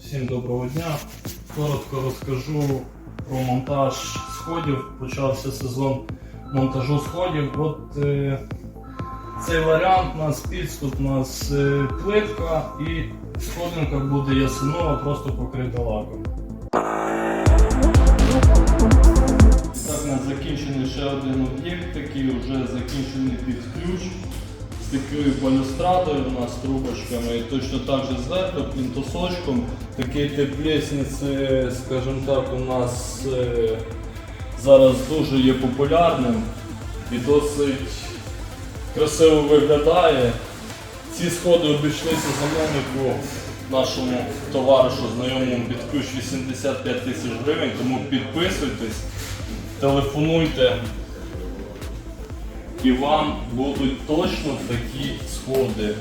Всім доброго дня. Коротко розкажу про монтаж сходів. Почався сезон монтажу сходів. От е, цей варіант у нас підступ, у нас е, плитка і сходинка буде ясенова, просто покрита лаком. Так, у нас закінчений ще один об'єкт, такий вже закінчений під ключ. З такою балюстрадою у нас трубочками і точно так же зверху плінтусочком. Такий тип лісниці, скажімо так, у нас е, зараз дуже є популярним і досить красиво виглядає. Ці сходи обійшлися замовнику нашому товаришу знайомому під ключ 85 тисяч гривень, тому підписуйтесь, телефонуйте і вам будуть точно такі сходи.